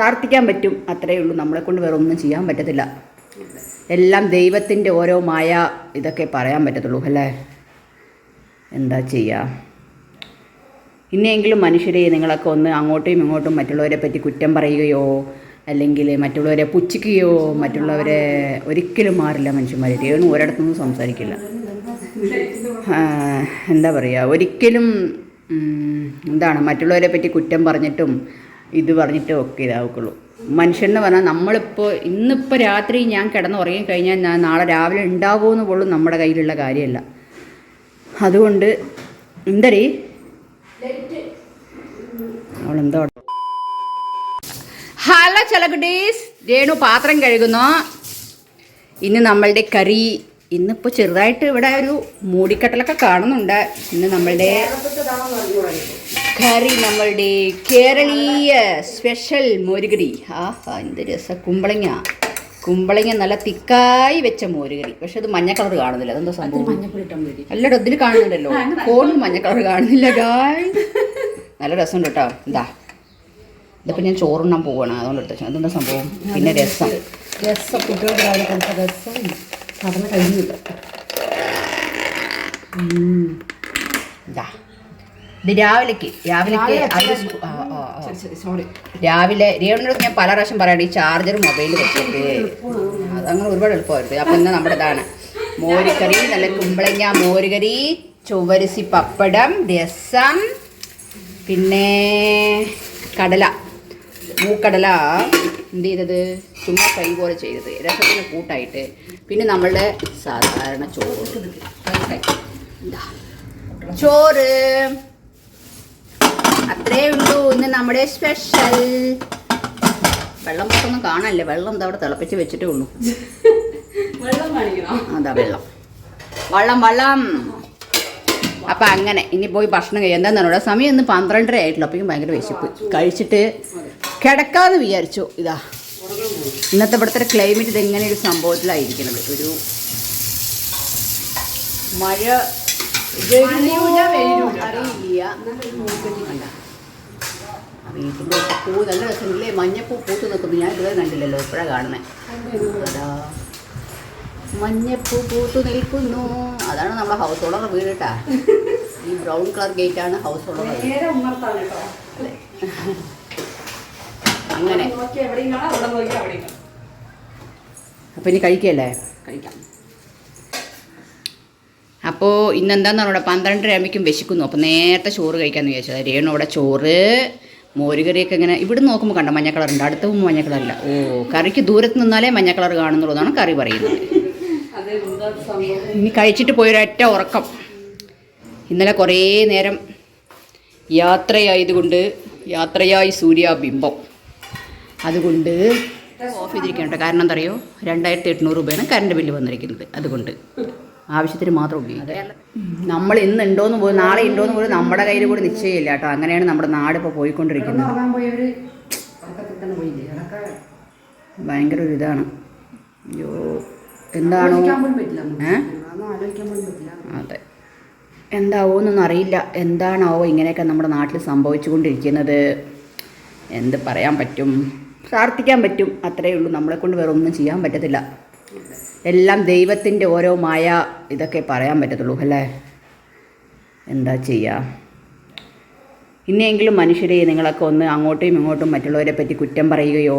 പ്രാർത്ഥിക്കാൻ പറ്റും. അത്രയേ ഉള്ളൂ. നമ്മളെ കൊണ്ട് വേറെ ഒന്നും ചെയ്യാൻ പറ്റത്തില്ല. എല്ലാം ദൈവത്തിന്റെ ഓരോ മായ ഇതൊക്കെ പറയാൻ പറ്റത്തുള്ളൂ. അല്ലേ? എന്താ ചെയ്യുക ഇനിയെങ്കിലും മനുഷ്യരെ നിങ്ങളൊക്കെ ഒന്ന് അങ്ങോട്ടും ഇങ്ങോട്ടും മറ്റുള്ളവരെ പറ്റി കുറ്റം പറയുകയോ അല്ലെങ്കിൽ മറ്റുള്ളവരെ പുച്ഛിക്കുകയോ മറ്റുള്ളവരെ ഒരിക്കലും മാറില്ല മനുഷ്യന്മാർ രേണു ഒരിടത്തുനിന്നും സംസാരിക്കില്ല. എന്താ പറയുക ഒരിക്കലും എന്താണ്? മറ്റുള്ളവരെ പറ്റി കുറ്റം പറഞ്ഞിട്ടും ഇത് പറഞ്ഞിട്ട് ഒക്കെ ഇതാവുള്ളൂ മനുഷ്യൻ എന്ന് പറഞ്ഞാൽ നമ്മളിപ്പോൾ ഇന്നിപ്പോൾ രാത്രി ഞാൻ കിടന്ന് ഉറങ്ങി കഴിഞ്ഞാൽ ഞാൻ നാളെ രാവിലെ ഉണ്ടാവുമെന്ന് പോലും നമ്മുടെ കയ്യിലുള്ള കാര്യമല്ല. അതുകൊണ്ട് എന്തടി? അവളെന്തോ ഹലോ ഹലോ ചലകുട്ടീസ് രേണു പാത്രം കഴുകുന്നു. ഇന്ന് നമ്മളുടെ കറി ഇന്നിപ്പോൾ ചെറുതായിട്ട് ഇവിടെ ഒരു മൂടിക്കട്ടലൊക്കെ കാണുന്നുണ്ട്. ഇന്ന് നമ്മളുടെ കറി നമ്മളുടെ കേരളീയ സ്പെഷ്യൽ മോരുകറി ആഹാ എന്ത് രസം കുമ്പളങ്ങ. കുമ്പളങ്ങ നല്ല തിക്കായി വെച്ച മോരുകറി പക്ഷെ അത് മഞ്ഞ കളർ കാണുന്നില്ല. അതെന്താ സംഭവം? അല്ലടോ ഇതിൽ കാണുന്നുണ്ടല്ലോ. ഫോണിൽ മഞ്ഞ കളർ കാണുന്നില്ല ഗായ് നല്ല രസമുണ്ട് കേട്ടോ. എന്താ ഇതിപ്പോൾ ഞാൻ ചോറുണ്ണാൻ പോവാണ്. അതുകൊണ്ട് എടുത്തു അതെന്താ സംഭവം? പിന്നെ രസം. രസം. കുട്ടികൾക്ക് രസം. സാധനം കഴിഞ്ഞില്ല. ഇതാ രാവിലേക്ക് രാവിലേക്ക് സോറി രാവിലെ രേണുനോട് ഞാൻ പല പ്രാവശ്യം പറയണം ഈ ചാർജർ മൊബൈൽ വെച്ചിട്ട് അതങ്ങനെ ഒരുപാട് എളുപ്പമായിരുന്നു. അപ്പം ഇന്ന് നമ്മുടെ ഇതാണ് മോരുകറി നല്ല കുമ്പളങ്ങ മോരുകറി ചുവരസി പപ്പടം രസം പിന്നെ കടല മൂക്കടല. എന്ത് ചെയ്തത് ചുമ്മാ കൈ പോലെ ചെയ്തത്. രസത്തിന് കൂട്ടായിട്ട്. പിന്നെ നമ്മളുടെ സാധാരണ ചോറ്. ചോറ്. അത്രേ ഉള്ളൂ. ഇന്ന് നമ്മുടെ സ്പെഷ്യൽ. വെള്ളം ഒന്നും കാണാനില്ല. വെള്ളം എന്താ അവിടെ തിളപ്പിച്ച് വെച്ചിട്ടേ ഉള്ളൂ. അതാ വെള്ളം. വള്ളം വള്ളം. അപ്പം അങ്ങനെ. ഇനി പോയി ഭക്ഷണം കഴിയാം എന്താണെന്ന് സമയം ഇന്ന് പന്ത്രണ്ടര ആയിട്ടുള്ളൂ. അപ്പോഴേക്കും ഭയങ്കര വിശപ്പ്. കഴിച്ചിട്ട് കിടക്കാന്ന് വിചാരിച്ചു. ഇതാ. ഇന്നത്തെ ഇവിടുത്തെ ക്ലൈമറ്റ് ഇതെങ്ങനെ ഒരു സംഭവത്തിലായിരിക്കുന്നത് ഒരു മഴ. അറിയില്ല. വീട്ടിന്റെ പൂ നല്ല രസമില്ലേ? മഞ്ഞപ്പൂ പൂത്ത് നിൽക്കുന്നു. ഞാൻ ഇതുവരെ കണ്ടില്ലല്ലോ. ഇപ്പോഴാണ് കാണുന്നത് അതാ. മഞ്ഞപ്പൂ പൂത്തു നിൽക്കുന്നു. അതാണ് നമ്മുടെ ഹൗസ് ഓണർ വീട് കേട്ടാ ഈ ബ്രൗൺ കളർ ഗേറ്റ് ആണ് ഹൗസ് ഓണർ അങ്ങനെ. അപ്പോൾ ഇനി കഴിക്കല്ലേ? കഴിക്കാം. അപ്പോൾ ഇന്നെന്താന്ന് പറഞ്ഞാൽ പന്ത്രണ്ടര ആകുമ്പോഴേക്കും വിശക്കുന്നു. അപ്പോൾ നേരത്തെ ചോറ് കഴിക്കാമെന്ന് വിചാരിച്ചത് രേണു അവിടെ ചോറ് മോരുകറിയൊക്കെ ഇങ്ങനെ ഇവിടെ നോക്കുമ്പോൾ കണ്ട മഞ്ഞ കളറുണ്ട്. അടുത്ത പോകുമ്പോൾ മഞ്ഞ കളറില്ല. ഓ കറിക്ക് ദൂരത്ത് നിന്നാലേ മഞ്ഞ കളർ കാണുന്നുള്ളതാണ് കറി പറയുന്നത്. ഇനി കഴിച്ചിട്ട് പോയൊരൊറ്റ ഉറക്കം. ഇന്നലെ കുറേ നേരം യാത്രയായതുകൊണ്ട് യാത്രയായി സൂര്യാബിംബം. അതുകൊണ്ട് ഓഫ് ചെയ്തിരിക്കണം കേട്ടോ കാരണം എന്താ അറിയോ രണ്ടായിരത്തി എണ്ണൂറ് രൂപയാണ് കറണ്ട് ബില്ല് വന്നിരിക്കുന്നത്. അതുകൊണ്ട് ആവശ്യത്തിന് മാത്രം ഉപയോഗിക്കുക. നമ്മൾ ഇന്ന് ഉണ്ടോയെന്ന് പോലും നാളെ ഉണ്ടോയെന്ന് പോലും നമ്മുടെ കയ്യിൽ കൂടി നിശ്ചയമില്ല കേട്ടോ. അങ്ങനെയാണ് നമ്മുടെ നാട് ഇപ്പോൾ പോയിക്കൊണ്ടിരിക്കുന്നത്. ഭയങ്കര ഒരു ഇതാണ്. അയ്യോ എന്താണോ? അതെ. എന്താവോന്നൊന്നും അറിയില്ല. എന്താണാവോ ഇങ്ങനെയൊക്കെ നമ്മുടെ നാട്ടിൽ സംഭവിച്ചുകൊണ്ടിരിക്കുന്നത്? എന്ത് പറയാൻ പറ്റും? പ്രാർത്ഥിക്കാൻ പറ്റും. അത്രയേ ഉള്ളൂ. നമ്മളെ കൊണ്ട് വേറെ ഒന്നും ചെയ്യാൻ പറ്റത്തില്ല. എല്ലാം ദൈവത്തിന്റെ ഓരോ മായ ഇതൊക്കെ പറയാൻ പറ്റത്തുള്ളൂ അല്ലേ? എന്താ ചെയ്യുക ഇനിയെങ്കിലും മനുഷ്യരെ നിങ്ങളൊക്കെ ഒന്ന് അങ്ങോട്ടും ഇങ്ങോട്ടും മറ്റുള്ളവരെ പറ്റി കുറ്റം പറയുകയോ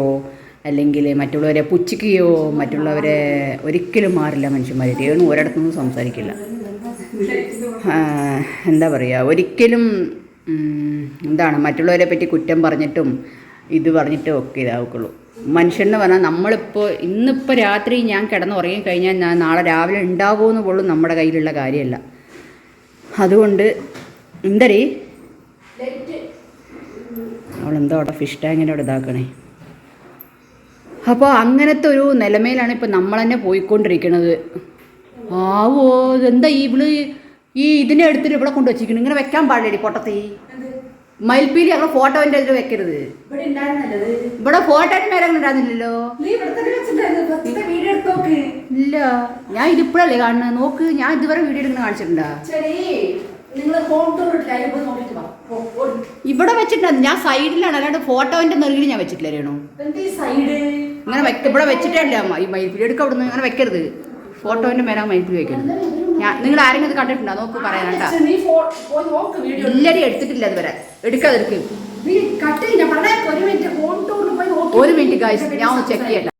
അല്ലെങ്കിൽ മറ്റുള്ളവരെ പുച്ഛിക്കുകയോ മറ്റുള്ളവരെ ഒരിക്കലും മാറില്ല മനുഷ്യന്മാർ രേണു ഒരിടത്തുനിന്നും സംസാരിക്കില്ല. എന്താ പറയുക ഒരിക്കലും എന്താണ്? മറ്റുള്ളവരെ പറ്റി കുറ്റം പറഞ്ഞിട്ടും ഇത് പറഞ്ഞിട്ട് ഒക്കെ ഇതാവുള്ളൂ മനുഷ്യൻ എന്ന് പറഞ്ഞാൽ നമ്മളിപ്പോൾ ഇന്നിപ്പോൾ രാത്രി ഞാൻ കിടന്ന് ഉറങ്ങി കഴിഞ്ഞാൽ ഞാൻ നാളെ രാവിലെ ഉണ്ടാവുമെന്ന് പോലും നമ്മുടെ കയ്യിലുള്ള കാര്യമല്ല. അതുകൊണ്ട് എന്തടി? അവളെന്തോ അവിടെ ഫിഷ് ടാങ്കിന്റെ അവിടെ ഇതാക്കണേ? അപ്പോൾ അങ്ങനത്തെ ഒരു നിലമേലാണ് ഇപ്പം നമ്മൾ തന്നെ പോയിക്കൊണ്ടിരിക്കുന്നത് ആവോ ഈ ഇവൾ ഈ ഇതിനെ എടുത്തിട്ട് ഇവിടെ കൊണ്ടുവച്ചിരിക്കണം? ഇങ്ങനെ വെക്കാൻ പാടില്ലടി പൊട്ടത്തി. മയിൽപ്പീലി അങ്ങനെ ഫോട്ടോന്റെ അതിൽ വെക്കരുത്. ഇവിടെ ഫോട്ടോ ഇത്. ഇവിടെ ഫോട്ടോയുടെ മേലെ അങ്ങനെ ഉണ്ടായിരുന്നില്ലല്ലോ? നീ ഇവിടെ തന്നെ വെച്ചിട്ടുണ്ടായിരുന്നു. ഫസ്റ്റത്തെ വീഡിയോ എടുത്ത് ഇല്ല. ഞാൻ ഇതിപ്പോഴല്ലേ കാണുന്നത്? നോക്ക്. ഞാൻ ഇതുവരെ വീഡിയോ എടുക്കുന്ന കാണിച്ചിട്ടുണ്ടാ? ഇവിടെ വെച്ചിട്ടുണ്ട്. ഞാൻ സൈഡിലാണ് അല്ലാണ്ട് ഫോട്ടോന്റെ നെറുകിൽ ഞാൻ വെച്ചിട്ടില്ല രേണു. എന്താ സൈഡ് ഇങ്ങനെ ഇവിടെ വെച്ചിട്ടേ അല്ല മയിൽപ്പിടി എടുക്ക അവിടെ നിന്ന് അങ്ങനെ വെക്കരുത് ഫോട്ടോന്റെ മേലെ മയിൽപ്പീലി വെക്കരുത്. ഞാൻ നിങ്ങൾ ആരെങ്കിലും ഇത് കണ്ടിട്ടുണ്ടോ? നോക്ക് പറയാനാട്ടാ നീ പോയി നോക്ക് വീഡിയോ ഇല്ലടി എടുത്തിട്ടില്ല അതുവരെ എടുക്കാതെ ഒരു മിനിറ്റ് ഗായ്സ് ഞാൻ ഒന്ന് ചെക്ക് ചെയ്യട്ടെ.